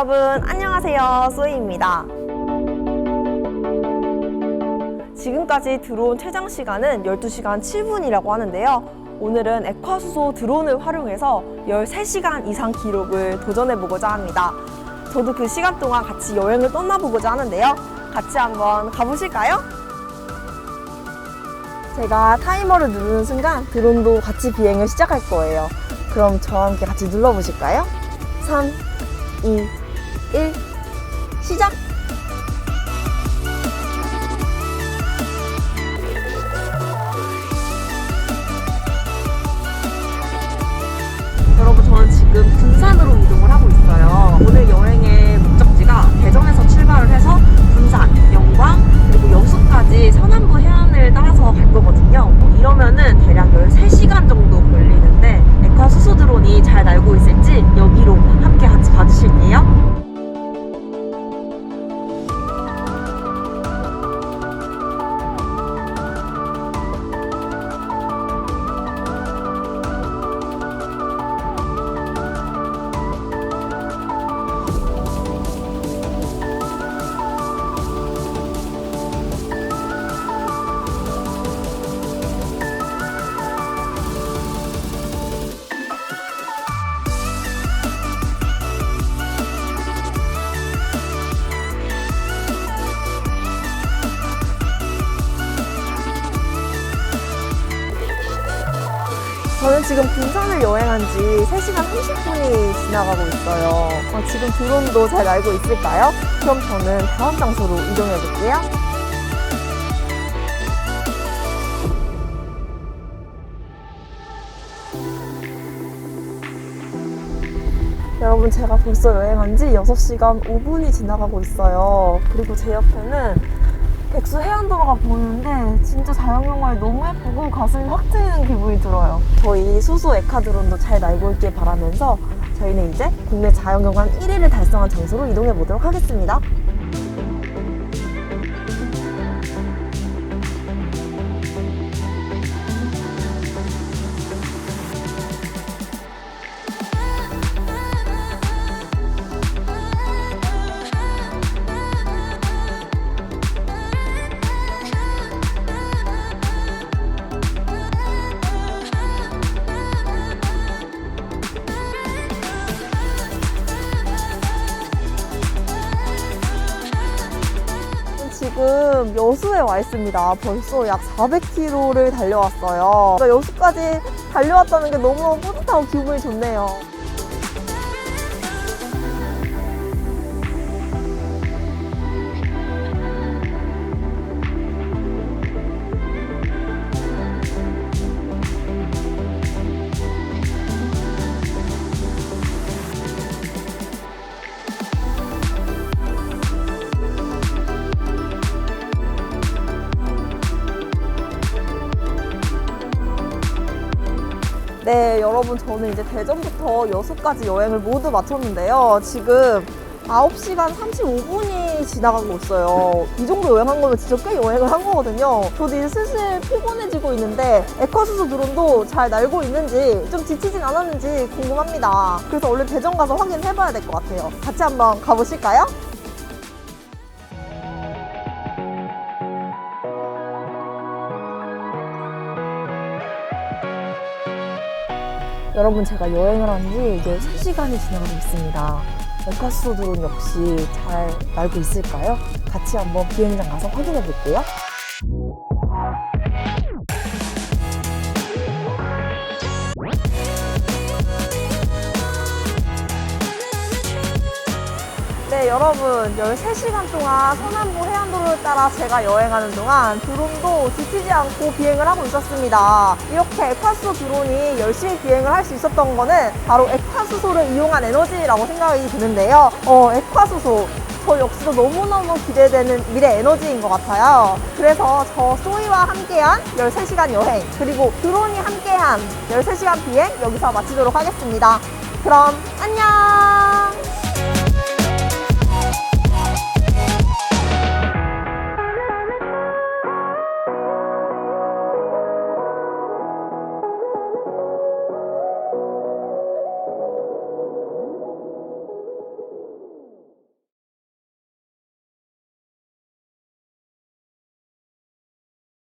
여러분 안녕하세요 소희입니다. 지금까지 들어온 최장 시간은 12시간 7분이라고 하는데요. 오늘은 에콰수소 드론을 활용해서 13시간 이상 기록을 도전해 보고자 합니다. 저도 그 시간 동안 같이 여행을 떠나보고자 하는데요. 같이 한번 가보실까요? 제가 타이머를 누르는 순간 드론도 같이 비행을 시작할 거예요. 그럼 저와 함께 같이 눌러보실까요? 3, 2, 1, 시작! 여러분, 저는 지금 군산으로 이동을 하고 있어요. 오늘 여행의 목적지가 대전에서 출발을 해서 저는 지금 군산을 여행한 지 3시간 30분이 지나가고 있어요. 어, 지금 드론도 잘 날고 있을까요? 그럼 저는 다음 장소로 이동해 볼게요. 여러분 제가 벌써 여행한 지 6시간 5분이 지나가고 있어요. 그리고 제 옆에는 백수 해안도로가 보이는데 진짜 자연경관이 너무 예쁘고 가슴이 확 트이는 기분이 들어요. 저희 수소 에카드론도 잘 날고 있길 바라면서 저희는 이제 국내 자연경관 1위를 달성한 장소로 이동해 보도록 하겠습니다. 지금 여수에 와 있습니다. 벌써 약 400km를 달려왔어요. 여수까지 달려왔다는 게 너무너무 뿌듯하고 기분이 좋네요. 네, 여러분 저는 이제 대전부터 여수까지 여행을 모두 마쳤는데요. 지금 9시간 35분이 지나가고 있어요. 이 정도 여행한 거면 진짜 꽤 여행을 한 거거든요. 저도 이제 슬슬 피곤해지고 있는데 에콰수소 드론도 잘 날고 있는지 좀 지치진 않았는지 궁금합니다. 그래서 얼른 대전 가서 확인해봐야 될 것 같아요. 같이 한번 가보실까요? 여러분 제가 여행을 한 지 이제 3시간이 지나가고 있습니다. 에콰수소 드론 역시 잘 날고 있을까요? 같이 한번 비행장 가서 확인해 볼게요. 네, 여러분 13시간 동안 서남부 해안도로를 따라 제가 여행하는 동안 드론도 지치지 않고 비행을 하고 있었습니다. 이렇게 에콰수소 드론이 열심히 비행을 할 수 있었던 거는 바로 에콰수소를 이용한 에너지라고 생각이 드는데요. 어, 에콰수소 저 역시도 너무너무 기대되는 미래 에너지인 것 같아요. 그래서 저 소이와 함께한 13시간 여행, 그리고 드론이 함께한 13시간 비행 여기서 마치도록 하겠습니다. 그럼 안녕!